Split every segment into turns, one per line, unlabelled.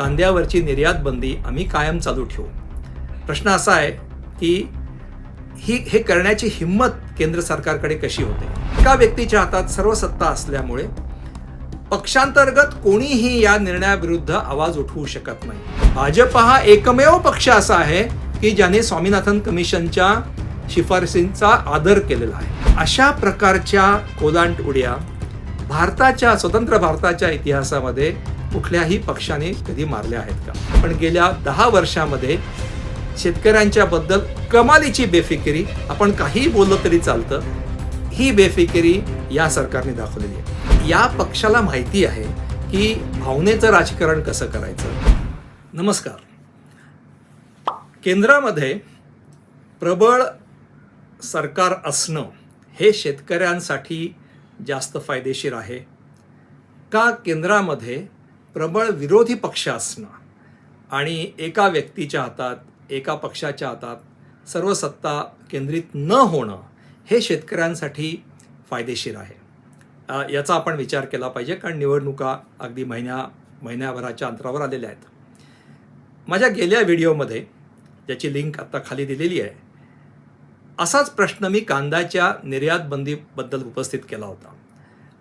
कांद्यावरची निर्यात बंदी आम्ही कायम चालू ठेवू. प्रश्न असा आहे की ही हे करण्याची हिंमत केंद्र सरकारकडे कशी होते? एका व्यक्तीच्या हातात सर्व सत्ता असल्यामुळे पक्षांतर्गत कोणीही या निर्णयाविरुद्ध आवाज उठवू शकत नाही. भाजप हा एकमेव पक्ष असा आहे की ज्याने स्वामीनाथन कमिशनच्या शिफारसींचा आदर केलेला आहे. अशा प्रकारच्या कोलांट उड्या भारताच्या स्वतंत्र भारताच्या इतिहासामध्ये कुठल्याही पक्षाने कधी मारल्या आहेत का? पण गेल्या दहा वर्षामध्ये शेतकऱ्यांच्या बद्दल कमालीची बेफिकिरी आपण काही बोललं तरी चालतं ही बेफिकिरी या सरकारने दाखवलेली आहे. या पक्षाला माहिती आहे की भावनेचं राजकारण कसं करायचं? नमस्कार. केंद्रामध्ये प्रबळ सरकार असणं हे शेतकऱ्यांसाठी जास्त फायदेशीर आहे का? केंद्रामध्ये प्रबळ विरोधी पक्ष असणं आणि एका व्यक्तीच्या हातात एका पक्षाच्या हातात सर्व सत्ता केंद्रित न होणं हे शेतकऱ्यांसाठी फायदेशीर आहे. याचा आपण विचार केला पाहिजे कारण निवडणुका अगदी महिन्या महिन्याभराच्या अंतरावर आलेल्या आहेत. माझ्या गेल्या व्हिडिओमध्ये ज्याची लिंक आत्ता खाली दिलेली आहे असाच प्रश्न मी कांद्याच्या निर्यात बंदीबद्दल उपस्थित केला होता.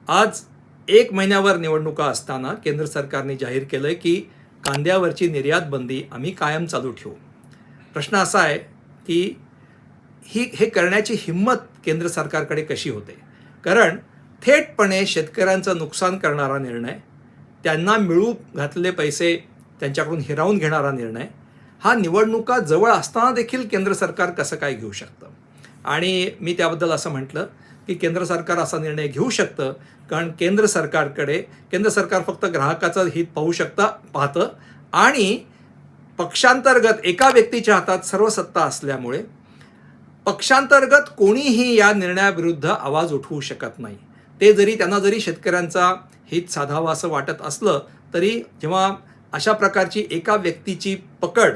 आज एक महिन्यावर निवडणुका असताना केंद्र सरकारने जाहीर केलं की कांद्यावरची निर्यात बंदी आम्ही कायम चालू ठेवू. प्रश्न असा आहे की ही हे करण्याची हिंमत केंद्र सरकारकडे कशी होते? कारण थेटपणे शेतकऱ्यांचं नुकसान करणारा निर्णय त्यांना मिळू घातलेले पैसे त्यांच्याकडून हिरावून घेणारा निर्णय हा निवडणुका जवळ असताना देखील केंद्र सरकार कसं काय घेऊ शकतं? आणि मी त्याबद्दल असं म्हटलं की केंद्र सरकार असा निर्णय घेऊ शकतं कारण केंद्र सरकारकडे केंद्र सरकार फक्त ग्राहकाचं हित पाहू शकता पाहतं आणि पक्षांतर्गत एका व्यक्तीच्या हातात सर्व सत्ता असल्यामुळे पक्षांतर्गत कोणीही या निर्णयाविरुद्ध आवाज उठवू शकत नाही. ते जरी त्यांना जरी शेतकऱ्यांचा हित साधावा असं वाटत असलं तरी जेव्हा अशा प्रकारची एका व्यक्तीची पकड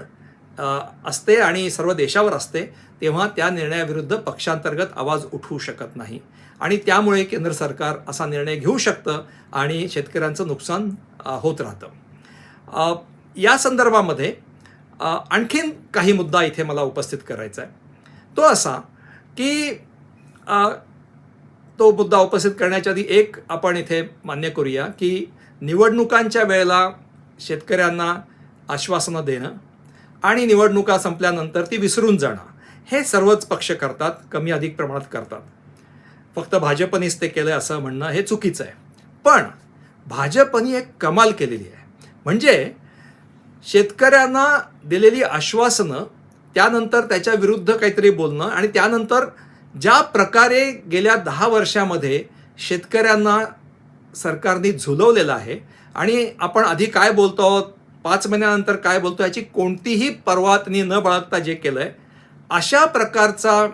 असते आणि सर्व देशावर असते तेव्हा त्या निर्णयाविरुद्ध पक्षांतर्गत आवाज उठवू शकत नाही. आणि त्यामुळे केंद्र सरकार असा निर्णय घेऊ शकतं आणि शेतकऱ्यांचं नुकसान होत राहतं. या संदर्भामध्ये आणखीन काही मुद्दा इथे मला उपस्थित करायचा आहे. तो असा की तो मुद्दा उपस्थित करण्याच्या आधी एक आपण इथे मान्य करूया की निवडणुकांच्या वेळेला शेतकऱ्यांना आश्वासनं देणं आणि निवडणुका संपल्यानंतर ती विसरून जाणं. हे सर्वच पक्ष करतात कमी अधिक प्रमाणात करतात. फक्त भाजपनेच ते केलं असं म्हणणं हे चुकीचं आहे. पण भाजपनी एक कमाल केलेली आहे. म्हणजे शेतकऱ्यांना दिलेली आश्वासनं त्यानंतर त्याच्या विरुद्ध काहीतरी बोलणं आणि त्यानंतर ज्या प्रकारे गेल्या दहा वर्षामध्ये शेतकऱ्यांना सरकारने झुलवलेलं आहे आणि आपण आधी काय बोलतो आहोत? पाच महिन्यानंतर काय बोलतो याची कोणतीही पर्वातनी न बाळगता जे केलं आहे अशा प्रकारचा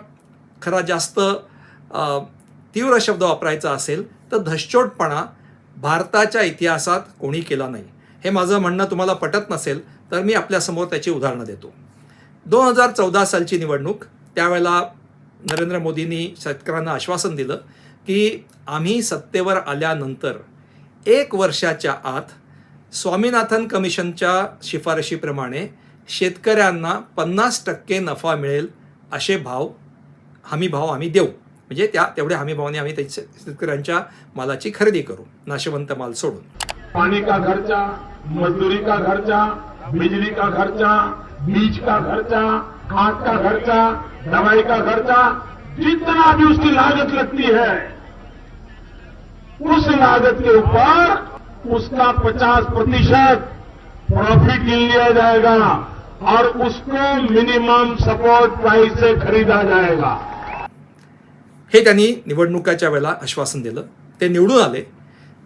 खरा जास्त तीव्र शब्द वापरायचा असेल तर धशचोटपणा भारताच्या इतिहासात कोणी केला नाही. हे माझं म्हणणं तुम्हाला पटत नसेल तर मी आपल्यासमोर त्याची उदाहरणं देतो. दोन हजार चौदा सालची निवडणूक त्यावेळेला नरेंद्र मोदींनी शेतकऱ्यांना आश्वासन दिलं की आम्ही सत्तेवर आल्यानंतर एक वर्षाच्या आत स्वामीनाथन कमिशनच्या शिफारशीप्रमाणे शेतकऱ्यांना पन्नास टक्के नफा मिळेल असे भाव हमी भाव आम्ही देऊ. म्हणजे त्या तेवढ्या हमी भावाने आम्ही शेतकऱ्यांच्या मालाची खरेदी करू. नाशवंत माल सोडून.
पाणी का खर्चा मजदूरी का खर्चा बिजली का खर्चा बीज का खर्चा खाद का खर्चा दवाई का खर्चा जितना भी उसकी लागत लगती है उस लागत के ऊपर उसका 50 प्रतिशत प्रॉफिट लिया जाएगा और उसको मिनिमम सपोर्ट प्राइस से खरीदा जाएगा।
हे त्यांनी निवडणुकाच्या वेळेला आश्वासन दिलं. ते निवडून आले.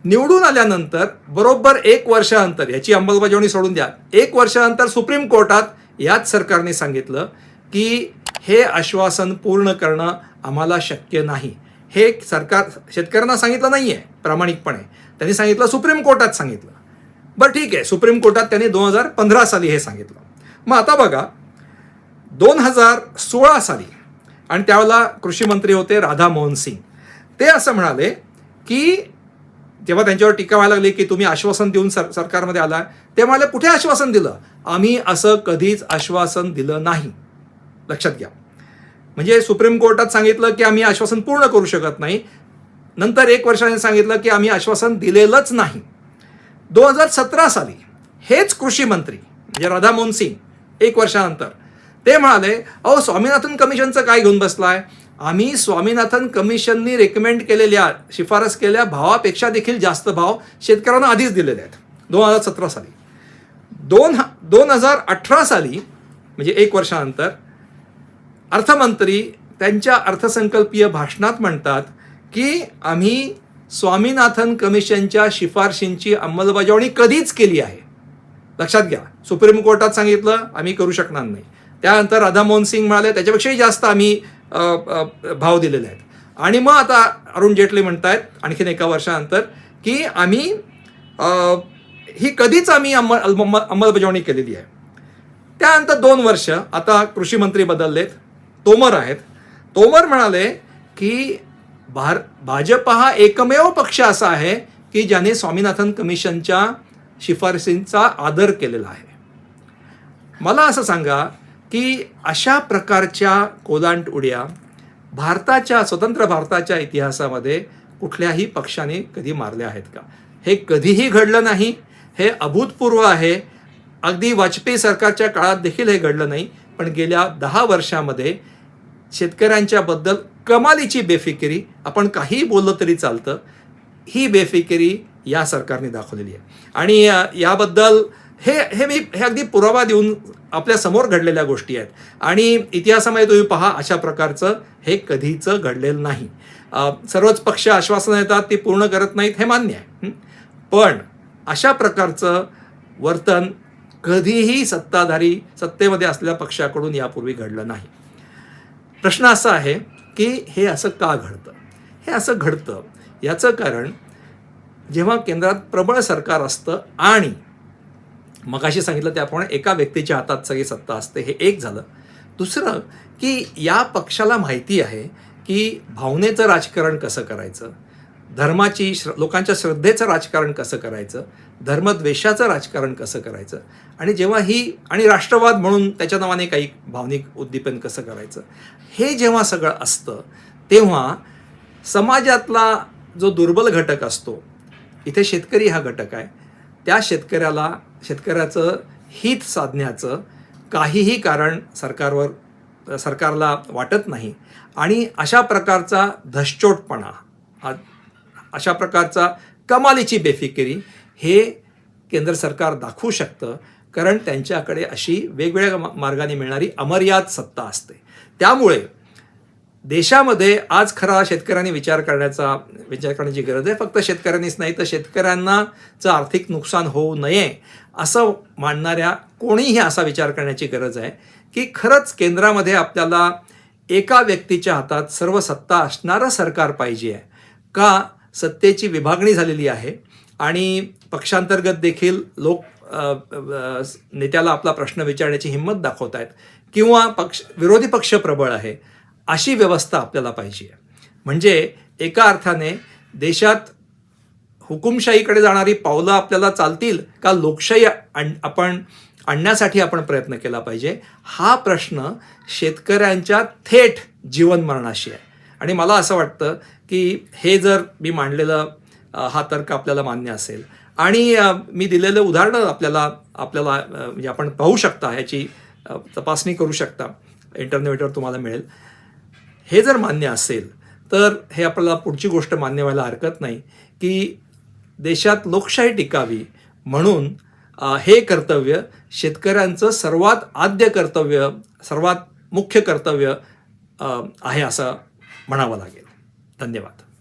निवडून आल्यानंतर बरोबर एक वर्षानंतर याची अंमलबजावणी सोडून द्या. एक वर्षानंतर सुप्रीम कोर्टात याच सरकारने सांगितलं की हे आश्वासन पूर्ण करणं आम्हाला शक्य नाही. हे सरकार शेतकऱ्यांना सांगितलं नाही आहे प्रामाणिकपणे. त्यांनी सांगितलं सुप्रीम कोर्टात सांगितलं. बरं ठीक आहे सुप्रीम कोर्टात त्यांनी दोन हजार पंधरा साली हे सांगितलं. मग आता बघा दोन हजार सोळा साली आणि त्यावेळेला कृषी मंत्री होते राधा मोहन सिंग. ते असं म्हणाले की जेव्हा त्यांच्यावर टीका व्हायला लागली की तुम्ही आश्वासन देऊन सर सरकारमध्ये आला ते म्हणाले कुठे आश्वासन दिलं? आम्ही असं कधीच आश्वासन दिलं नाही. लक्षात घ्या. म्हणजे सुप्रीम कोर्टात सांगितलं की आम्ही आश्वासन पूर्ण करू शकत नाही नंतर एक वर्षाने सांगितलं की आम्ही आश्वासन दिलेलंच नाही. दोन हजार सतरा साली हेच कृषी मंत्री म्हणजे राधामोहन सिंग एक वर्षानंतर ते म्हणाले अहो स्वामीनाथन कमिशनचं काय घेऊन बसलाय? आम्ही स्वामीनाथन कमिशननी रेकमेंड केलेल्या शिफारस केलेल्या भावापेक्षा देखील जास्त भाव शेतकऱ्यांना आधीच दिलेले आहेत. दोन हजार सतरा साली. दोन दोन हजार अठरा साली म्हणजे एक वर्षानंतर अर्थमंत्री त्यांच्या अर्थसंकल्पीय भाषणात म्हणतात की आम्ही स्वामीनाथन कमिशनच्या शिफारशींची अंमलबजावणी कधीच केली आहे. लक्षात घ्या सुप्रीम कोर्टात सांगितलं आम्ही करू शकणार नाही. त्यानंतर राधामोहन सिंग म्हणाले त्याच्यापेक्षाही जास्त आम्ही भाव दिलेले आहेत. आणि मग आता अरुण जेटली म्हणतायत आणखीन एका वर्षानंतर की आम्ही ही कधीच आम्ही अंमल अंमल- अंमलबजावणी केलेली आहे. त्यानंतर दोन वर्ष आता कृषी मंत्री बदललेत तोमर आहेत. तोमर म्हणाले की भार भाजप हा एकमेव पक्ष असा आहे की ज्याने स्वामीनाथन कमिशनच्या शिफारसींचा आदर केलेला आहे. मला असं सांगा की अशा प्रकारच्या कोलांट उड्या भारताच्या स्वतंत्र भारताच्या इतिहासामध्ये कुठल्याही पक्षाने कधी मारल्या आहेत का? हे कधीही घडलं नाही हे अभूतपूर्व आहे. अगदी वाजपेयी सरकारच्या काळात देखील हे घडलं नाही पण गेल्या दहा वर्षामध्ये शेतकऱ्यांच्याबद्दल कमालीची बेफिकिरी आपण काहीही बोललं तरी चालतं ही बेफिकिरी या सरकारने दाखवलेली आहे. आणि याबद्दल हे हे मी हे अगदी पुरावा देऊन आपल्यासमोर घडलेल्या गोष्टी आहेत. आणि इतिहासामध्ये तुम्ही पहा अशा प्रकारचं हे कधीच घडलेलं नाही. सर्वच पक्ष आश्वासनं येतात ती पूर्ण करत नाहीत हे मान्य आहे. पण अशा प्रकारचं वर्तन कधीही सत्ताधारी सत्तेमध्ये असलेल्या पक्षाकडून यापूर्वी घडलं नाही. प्रश्न असा आहे की हे असं का घडतं? हे असं घडतं याचं कारण जेव्हा केंद्रात प्रबळ सरकार असतं आणि मगाशी सांगितलं त्याप्रमाणे एका व्यक्तीच्या हातात सगळी सत्ता असते हे एक झालं. दुसरं की या पक्षाला माहिती आहे की भावनेचं राजकारण कसं करायचं? धर्माची श्र लोकांच्या श्रद्धेचं राजकारण कसं करायचं? धर्मद्वेषाचं राजकारण कसं करायचं? आणि जेव्हा ही आणि राष्ट्रवाद म्हणून त्याच्या नावाने काही भावनिक उद्दीपन कसं करायचं? हे जेव्हा सगळं असतं तेव्हा समाजातला जो दुर्बल घटक असतो इथे शेतकरी हा घटक आहे त्या शेतकऱ्याला शेतकऱ्याचं हित साधण्याचं काहीही कारण सरकारवर सरकारला वाटत नाही. आणि अशा प्रकारचा धशचोटपणा हा अशा प्रकारचा कमालीची बेफिकिरी हे केंद्र सरकार दाखवू शकतं कारण त्यांच्याकडे अशी वेगवेगळ्या मार्गाने मिळणारी अमर्याद सत्ता असते. त्यामुळे देशामध्ये आज खरा शेतकऱ्यांनी विचार करण्याचा विचार करण्याची गरज आहे. फक्त शेतकऱ्यांनीच नाही तर शेतकऱ्यांनाचं आर्थिक नुकसान होऊ नये असं मांडणाऱ्या कोणीही असा विचार करण्याची गरज आहे की खरंच केंद्रामध्ये आपल्याला एका व्यक्तीच्या हातात सर्व सत्ता असणारं सरकार पाहिजे आहे. का? सत्तेची विभागणी झालेली आहे आणि पक्षांतर्गत देखील लोक नेत्याला आपला प्रश्न विचारण्याची हिंमत दाखवत आहेत किंवा पक्ष विरोधी पक्ष प्रबळ आहे अशी व्यवस्था आपल्याला पाहिजे. म्हणजे एका अर्थाने देशात हुकुमशाहीकडे जाणारी पावलं आपल्याला चालतील का लोकशाही आपण आणण्यासाठी आपण प्रयत्न केला पाहिजे हा प्रश्न शेतकऱ्यांच्या थेट जीवनमरणाशी आहे. आणि मला असं वाटतं की हे जर मी मांडलेलं हा तर्क आपल्याला मान्य असेल आणि मी दिलेलं उदाहरणं आपल्याला आपल्याला म्हणजे आपण पाहू शकता ह्याची तपासणी करू शकता. इंटरनेटवर तुम्हाला मिळेल. हे जर मान्य असेल तर हे आपल्याला पुढची गोष्ट मान्य व्हायला हरकत नाही की देशात लोकशाही टिकावी म्हणून हे कर्तव्य शेतकऱ्यांचं सर्वात आद्य कर्तव्य सर्वात मुख्य कर्तव्य आहे असं म्हणावं लागेल. धन्यवाद.